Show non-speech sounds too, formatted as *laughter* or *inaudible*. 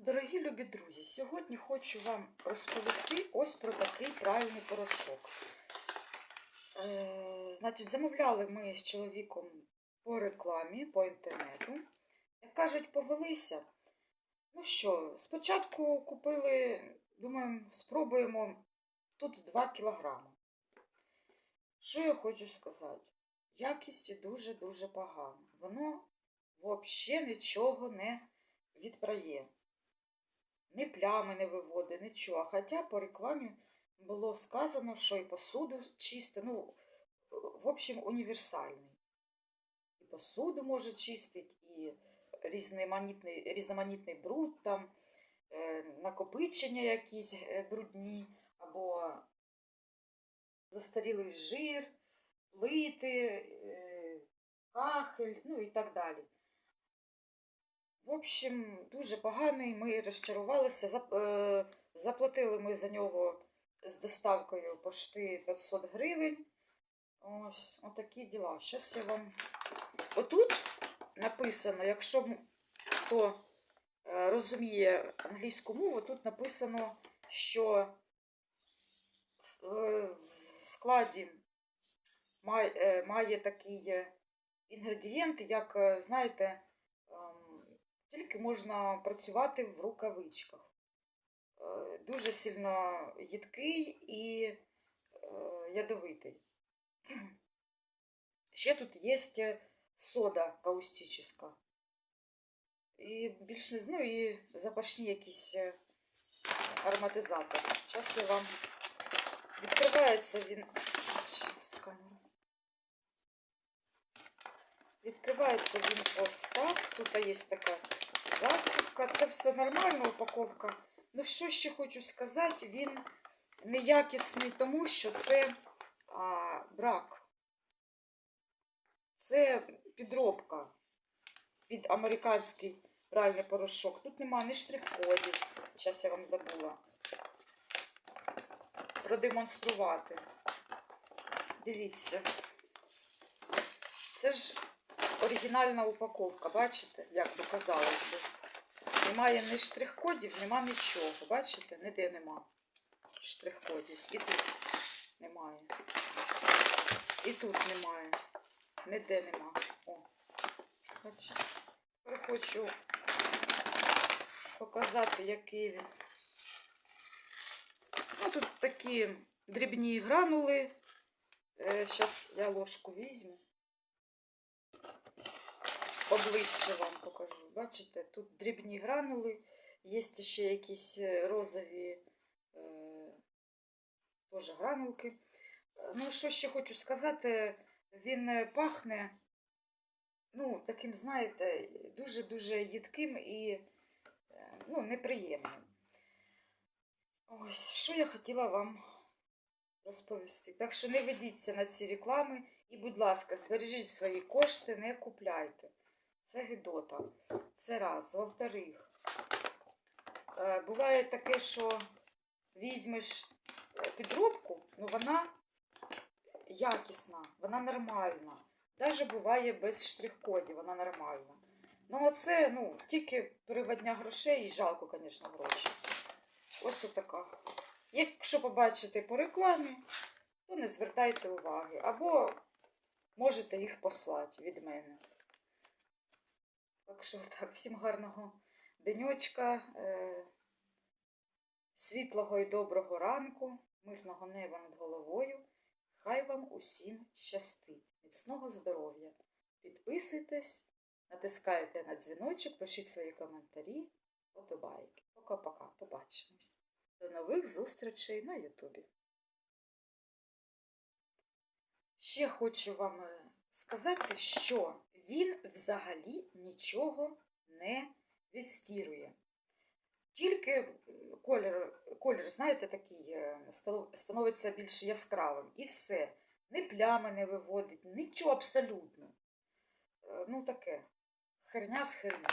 Дорогі любі друзі, сьогодні хочу вам розповісти ось про такий пральний порошок. Е, значить, замовляли ми з чоловіком по рекламі, по інтернету. Як кажуть, повелися. Ну що, спочатку купили, думаємо, спробуємо тут 2 кілограми. Що я хочу сказати? Якість дуже-дуже погана. Воно взагалі нічого не відпрає. Ні плями не виводить, нічого. Хоча по рекламі було сказано, що і посуду чисти, ну, в общем, універсальний. І посуду може чистити, і різноманітний, різноманітний бруд, там, е, накопичення якісь е, брудні, або застарілий жир, плити, е, кахель, ну і так далі. В общем, дуже поганий. Ми розчарувалися. Е, Заплатили ми за нього з доставкою пошти 500 гривень. Ось отакі діла. Зараз я вам. Отут написано, якщо хто е, розуміє англійську мову, тут написано, що в е, складі має, е, має такий е, інгредієнт, як, знаєте, ем, можна працювати в рукавичках. Е, Дуже сильно їдкий і е, ядовитий. Ще тут є сода каустична. І більш не знаю, і запашні якісь е, ароматизатори. Зараз я вам відкривається він. Відкривається він ось так. Тут є така застібка. Це все нормальна упаковка. Ну, що ще хочу сказати, він неякісний, тому що це а, брак. Це підробка під американський пральний порошок. Тут немає ні штрих-кодів. Зараз я вам забула продемонструвати. Дивіться. Це ж оригінальна упаковка, бачите, як доказалося. Немає ні штрих-кодів, нема нічого. Бачите? Ніде нема штрих-кодів. І тут немає. І тут немає. Ніде нема. О. Бачите. Тепер хочу показати, який він. Ну, тут такі дрібні гранули. Зараз я ложку візьму. Поближче вам покажу. Бачите, тут дрібні гранули, є ще якісь е, розові е, теж гранулки. Е, Ну, що ще хочу сказати, він пахне, ну, таким, знаєте, дуже-дуже їдким і ну, неприємним. Ось, що я хотіла вам розповісти. Так що не ведіться на ці реклами і, будь ласка, збережіть свої кошти, не купляйте. Це гидота. Це раз. Во-вторых, е, буває таке, що візьмеш е, підробку, ну вона якісна, вона нормальна. Даже буває без штрих-кодів, вона нормальна. Ну, оце, ну, тільки переводня грошей і жалко, звісно, гроші. Ось отака. Якщо побачите по рекламі, то не звертайте уваги. Або можете їх послати від мене. Так що *laughs* так, всім гарного денечка, е, світлого і доброго ранку, мирного неба над головою. Хай вам усім щастить. Міцного здоров'я. Підписуйтесь, натискайте на дзвіночок, пишіть свої коментарі, подобайки. Пока-пока, побачимось. До нових зустрічей на Ютубі. Ще хочу вам е, сказати, що він взагалі нічого не відстірує. Тільки колір, колір, знаєте, такий е, становиться більш яскравим. І все. Ні плями не виводить, нічого абсолютно. Е, Ну таке. Херня з херня.